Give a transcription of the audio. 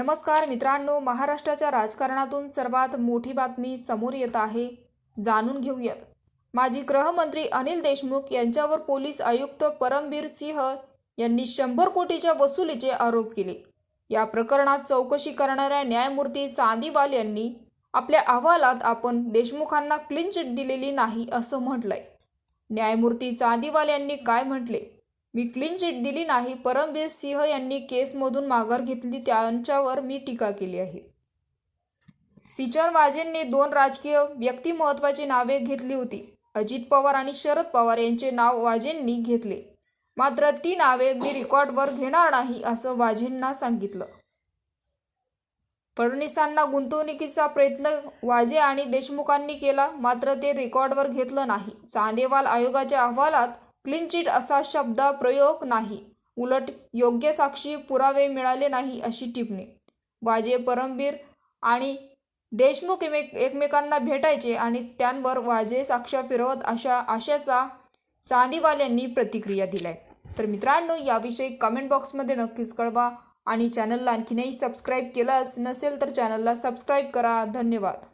नमस्कार मित्रांनो महाराष्ट्राच्या राजकारणातून सर्वात मोठी बातमी समोर येत आहे. जाणून घेऊयात. माजी गृहमंत्री अनिल देशमुख यांच्यावर पोलीस आयुक्त परमबीर सिंह यांनी शंभर कोटीच्या वसुलीचे आरोप केले. या प्रकरणात चौकशी करणाऱ्या न्यायमूर्ती चांदीवाल यांनी आपल्या अहवालात आपण देशमुखांना क्लीन चिट दिलेली नाही असं म्हटलंय. न्यायमूर्ती चांदीवाल यांनी काय म्हटले? मी क्लीन चिट दिली नाही परमबीर सिंह यांनी केसमधून माघार घेतली त्यांच्यावर मी टीका केली आहे. सिचर वाजेंनी दोन राजकीय व्यक्तिमत्वाची नावे घेतली होती. अजित पवार आणि शरद पवार यांचे नाव वाजेंनी घेतले. मात्र ती नावे मी रेकॉर्डवर घेणार नाही असं वाजेंना सांगितलं. फडणवीसांना गुंतवणुकीचा प्रयत्न वाजे आणि देशमुखांनी केला मात्र ते रेकॉर्डवर घेतलं नाही. चांदेवाल आयोगाच्या अहवालात क्लीन चिट असा शब्द प्रयोग नाही. उलट योग्य साक्षी पुरावे मिळाले नाही अशी टिप्पणी. वाजे परमबीर आणि देशमुख एकमेक एकमेकांना भेटायचे आणि त्यांवर वाजे साक्षा फिरवत अशा आशेचा चांदीवाल्यांनी प्रतिक्रिया दिल्या. तर मित्रांनो याविषयी कमेंट बॉक्समध्ये नक्कीच कळवा आणि चॅनलला आणखीनही सबस्क्राईब केलं नसेल तर चॅनलला सबस्क्राईब करा. धन्यवाद.